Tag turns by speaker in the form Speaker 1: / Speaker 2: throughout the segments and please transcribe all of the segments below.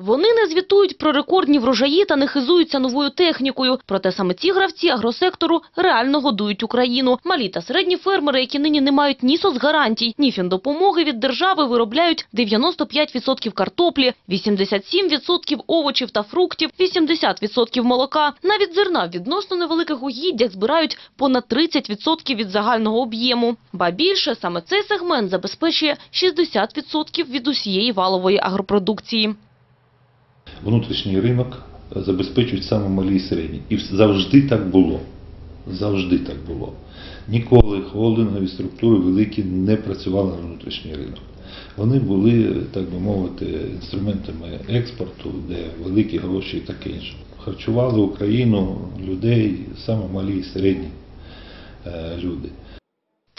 Speaker 1: Вони не звітують про рекордні врожаї та не хизуються новою технікою. Проте саме ці гравці агросектору реально годують Україну. Малі та середні фермери, які нині не мають ні соцгарантій, ні фіндопомоги від держави, виробляють 95% картоплі, 87% овочів та фруктів, 80% молока. Навіть зерна в відносно невеликих угіддях збирають понад 30% від загального об'єму. Ба більше, саме цей сегмент забезпечує 60% від усієї валової агропродукції.
Speaker 2: Внутрішній ринок забезпечують саме малі і середні. І завжди так було. Завжди так було. Ніколи холдингові структури великі не працювали на внутрішній ринок. Вони були, так би мовити, інструментами експорту, де великі гроші і таке інше. Харчували Україну людей, саме малі і середні е, люди.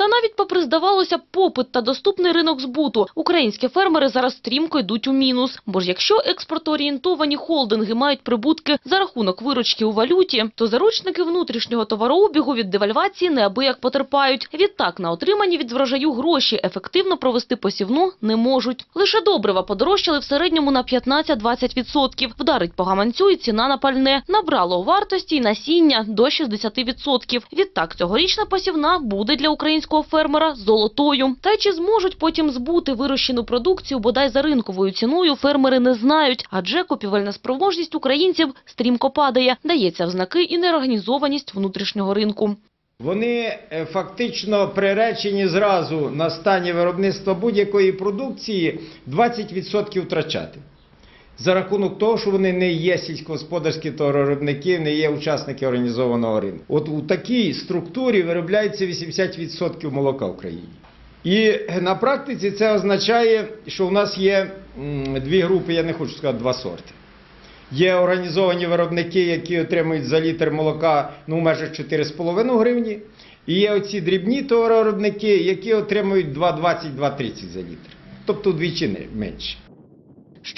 Speaker 1: Та навіть попри, здавалося, попит та доступний ринок збуту, українські фермери зараз стрімко йдуть у мінус. Бо ж якщо експортоорієнтовані холдинги мають прибутки за рахунок виручки у валюті, то заручники внутрішнього товарообігу від девальвації неабияк потерпають. Відтак на отримані від врожаю гроші ефективно провести посівну не можуть. Лише добрива подорожчали в середньому на 15-20%. Вдарить по гаманцю і ціна на пальне. Набрало вартості й насіння до 60%. Відтак цьогорічна посівна буде для українського фермера золотою. Та чи зможуть потім збути вирощену продукцію бодай за ринковою ціною, фермери не знають, адже купівельна спроможність українців стрімко падає. Дається в знаки і неорганізованість внутрішнього ринку.
Speaker 3: Вони е, фактично приречені зразу на стані виробництва будь-якої продукції 20% втрачати. За рахунок того, що вони не є сільськогосподарські товаровиробники, не є учасники організованого ринку. От у такій структурі виробляється 80% молока в країні. І на практиці це означає, що у нас є дві групи, я не хочу сказати два сорти. Є організовані виробники, які отримують за літр молока ну, межах 4,5 гривні. І є оці дрібні товаровиробники, які отримують 2,20-2,30 за літр. Тобто вдвічі менше.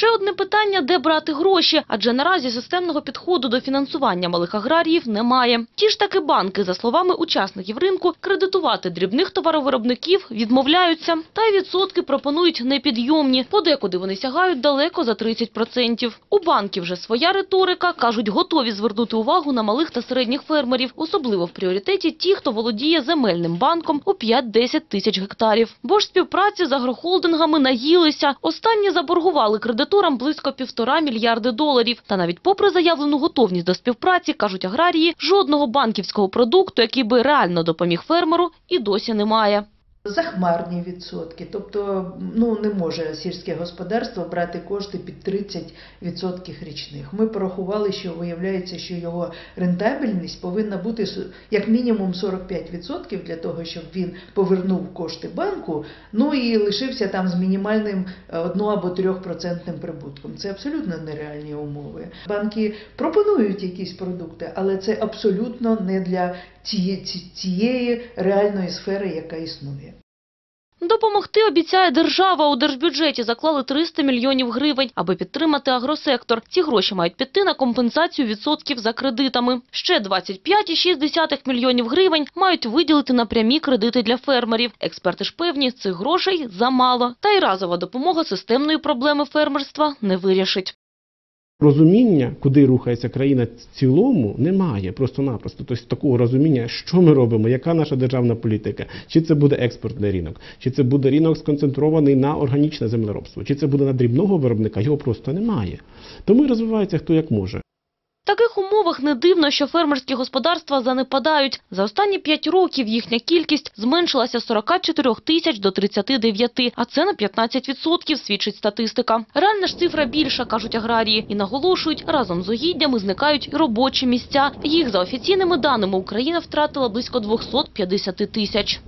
Speaker 1: Ще одне питання, де брати гроші, адже наразі системного підходу до фінансування малих аграріїв немає. Ті ж таки банки, за словами учасників ринку, кредитувати дрібних товаровиробників відмовляються. Та й відсотки пропонують непідйомні. Подекуди вони сягають далеко за 30%. У банків вже своя риторика, кажуть, готові звернути увагу на малих та середніх фермерів, особливо в пріоритеті ті, хто володіє земельним банком у 5-10 тисяч гектарів. Бо ж співпраці з агрохолдингами наїлися. Останні заборгували кредиторам близько півтора мільярди доларів. Та навіть попри заявлену готовність до співпраці, кажуть аграрії, жодного банківського продукту, який би реально допоміг фермеру, і досі немає.
Speaker 4: Захмарні відсотки, тобто ну не може сільське господарство брати кошти під 30% річних. Ми порахували, що виявляється, що його рентабельність повинна бути як мінімум 45% для того, щоб він повернув кошти банку, ну і лишився там з мінімальним 1 або 3% прибутком. Це абсолютно нереальні умови. Банки пропонують якісь продукти, але це абсолютно не для цієї реальної сфери, яка існує.
Speaker 1: Допомогти обіцяє держава. У держбюджеті заклали 300 мільйонів гривень, аби підтримати агросектор. Ці гроші мають піти на компенсацію відсотків за кредитами. Ще 25,6 мільйонів гривень мають виділити на прямі кредити для фермерів. Експерти ж певні, цих грошей замало. Та й разова допомога системної проблеми фермерства не вирішить.
Speaker 5: Розуміння, куди рухається країна в цілому, немає просто-напросто. Тобто такого розуміння, що ми робимо, яка наша державна політика, чи це буде експортний ринок, чи це буде ринок сконцентрований на органічне землеробство, чи це буде на дрібного виробника, його просто немає. Тому і розвивається хто як може.
Speaker 1: В таких умовах не дивно, що фермерські господарства занепадають. За останні 5 років їхня кількість зменшилася з 44 тисяч до 39, а це на 15% свідчить статистика. Реальна ж цифра більша, кажуть аграрії, і наголошують, разом з угіддями зникають робочі місця. Їх, за офіційними даними, Україна втратила близько 250 тисяч.